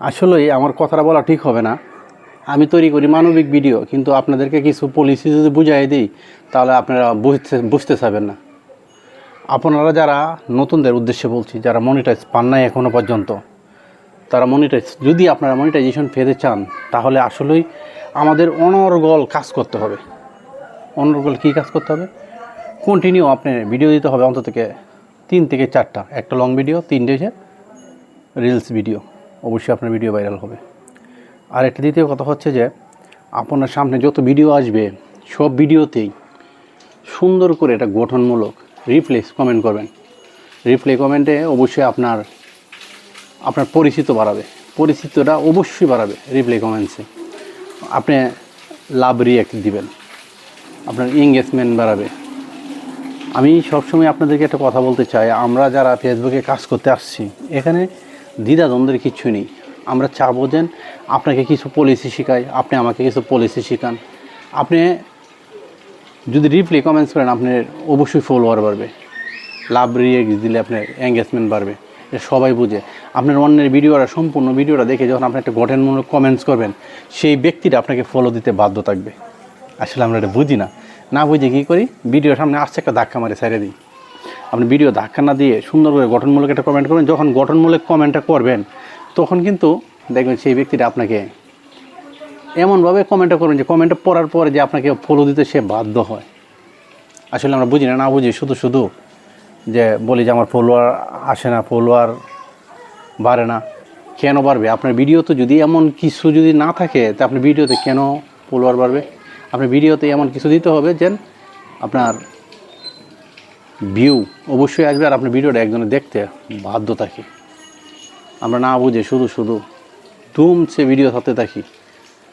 আসলেই আমার কথাটা বলা ঠিক হবে না। আমি তৈরি করি মানবিক ভিডিও, কিন্তু আপনাদেরকে কিছু পলিসি যদি বুঝাই দিই, তাহলে আপনারা বুঝতে বুঝতে চাবেন না। আপনারা যারা নতুনদের উদ্দেশ্যে বলছি, যারা মনিটাইজ পান নাই এখনও পর্যন্ত, তারা মনিটাইজ যদি আপনারা মনিটাইজেশন পেতে চান, তাহলে আসলেই আমাদের অনর্গল কাজ করতে হবে। অনর্গল কী কাজ করতে হবে? কন্টিনিউ আপনি ভিডিও দিতে হবে অন্তত থেকে তিন থেকে চারটা। একটা লং ভিডিও তিনটে রিলস ভিডিও অবশ্যই আপনার ভিডিও ভাইরাল হবে। আর একটা দ্বিতীয় কথা হচ্ছে যে, আপনার সামনে যত ভিডিও আসবে, সব ভিডিওতেই সুন্দর করে এটা গঠনমূলক রিপ্লেস কমেন্ট করবেন। রিপ্লে কমেন্টে অবশ্যই আপনার আপনার পরিচিত বাড়াবে। পরিচিতটা অবশ্যই বাড়াবে রিপ্লে কমেন্টসে আপনি লাভ রিয়াক্ট দিবেন। আপনার এঙ্গেজমেন্ট বাড়াবে। আমি সবসময় আপনাদেরকে একটা কথা বলতে চাই, আমরা যারা ফেসবুকে কাজ করতে আসছি, এখানে দ্বিধাদ্বন্দ্বের কিছু নেই। আমরা চাবো যে আপনাকে কিছু পলিসি শেখাই, আপনি আমাকে কিছু পলিসি শেখান। আপনি যদি রিপ্লে কমেন্টস করেন আপনার অবশ্যই ফলোয়ার বাড়বে। লাভ রিয়েক্ট দিলে আপনার এঙ্গেজমেন্ট বাড়বে। এটা সবাই বুঝে। আপনার অন্যের ভিডিওটা সম্পূর্ণ ভিডিওটা দেখে যখন আপনি একটা গঠনমূলক কমেন্টস করবেন, সেই ব্যক্তিটা আপনাকে ফলো দিতে বাধ্য থাকবে। আসলে আমরা এটা বুঝি না। না বুঝে কী করি? ভিডিওর সামনে আসছে একটা ধাক্কা মারে, ছেড়ে দিই। আপনি ভিডিও ধাক্কা না দিয়ে সুন্দর করে গঠনমূলক একটা কমেন্ট করবেন। যখন গঠনমূলক কমেন্টটা করবেন, তখন কিন্তু দেখবেন সেই ব্যক্তিটা আপনাকে এমনভাবে কমেন্টটা করবেন যে কমেন্টটা পড়ার পরে যে আপনাকে ফলো দিতে সে বাধ্য হয়। আসলে আমরা বুঝি না না বুঝি, শুধু শুধু যে বলি যে আমার ফলোয়ার আসে না ফলোয়ার বাড়ে না। কেন বাড়বে? আপনার ভিডিওতে যদি এমন কিছু যদি না থাকে, তা আপনার ভিডিওতে কেন ফলোয়ার বাড়বে? আপনার ভিডিওতে এমন কিছু দিতে হবে যেন আপনার ভিউ অবশ্যই আসবে আর আপনার ভিডিওটা একজনে দেখতে বাধ্য থাকি। আমরা না বুঝে শুধু শুধু ধুমছে ভিডিও থাকতে থাকি।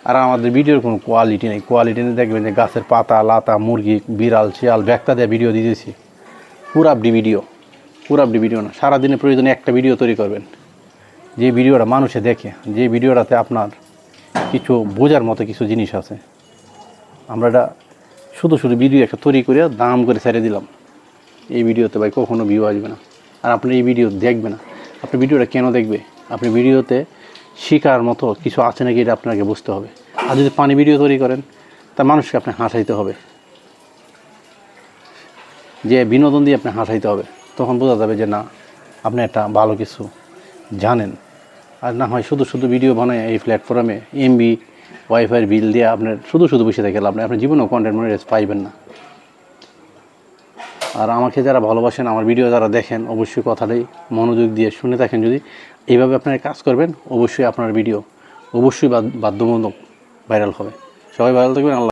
আর আমাদের ভিডিওর কোনো কোয়ালিটি নেই। কোয়ালিটি নেই দেখবেন যে গাছের পাতা, লাতা, মুরগি, বিড়াল, শিয়াল, ব্যাগটা দিয়ে ভিডিও দিতেছি। পুরাবডি ভিডিও পুরাবডি ভিডিও না। সারাদিনে প্রয়োজনে একটা ভিডিও তৈরি করবেন। যে ভিডিওটা মানুষে দেখে, যে ভিডিওটাতে আপনার কিছু বোঝার মতো কিছু জিনিস আছে। আমরা এটা শুধু শুধু ভিডিও একটা তৈরি করে দাম করে ছেড়ে দিলাম। এই ভিডিওতে ভাই কখনো ভিউ আসবে না। আর আপনি এই ভিডিও দেখবে না। আপনি ভিডিওটা কেন দেখবে? আপনি ভিডিওতে শেখার মতো কিছু আছে নাকি এটা আপনাকে বুঝতে হবে। আর যদি পানি ভিডিও তৈরি করেন, তা মানুষকে আপনি হাসাইতে হবে। যে বিনোদন দিয়ে আপনি হাসাইতে হবে, তখন বোঝা যাবে যে না, আপনি একটা ভালো কিছু জানেন। আর না হয় শুধু শুধু ভিডিও বানায় এই প্ল্যাটফর্মে এমবি ওয়াইফাইয়ের বিল দিয়ে আপনার শুধু শুধু বসে থেকে লাভ নেই। আপনি জীবনেও কন্টেন্ট মনিটাইজ পাইবেন না। আর আমাকে যারা ভালোবাসেন, আমার ভিডিও যারা দেখেন, অবশ্যই কথাটাই মনোযোগ দিয়ে শুনে থাকেন যদি। এইভাবে আপনারা কাজ করবেন, অবশ্যই আপনার ভিডিও অবশ্যই বাধ্যমূলক ভাইরাল হবে। সবাই ভাইরাল থাকবেন, আল্লাহ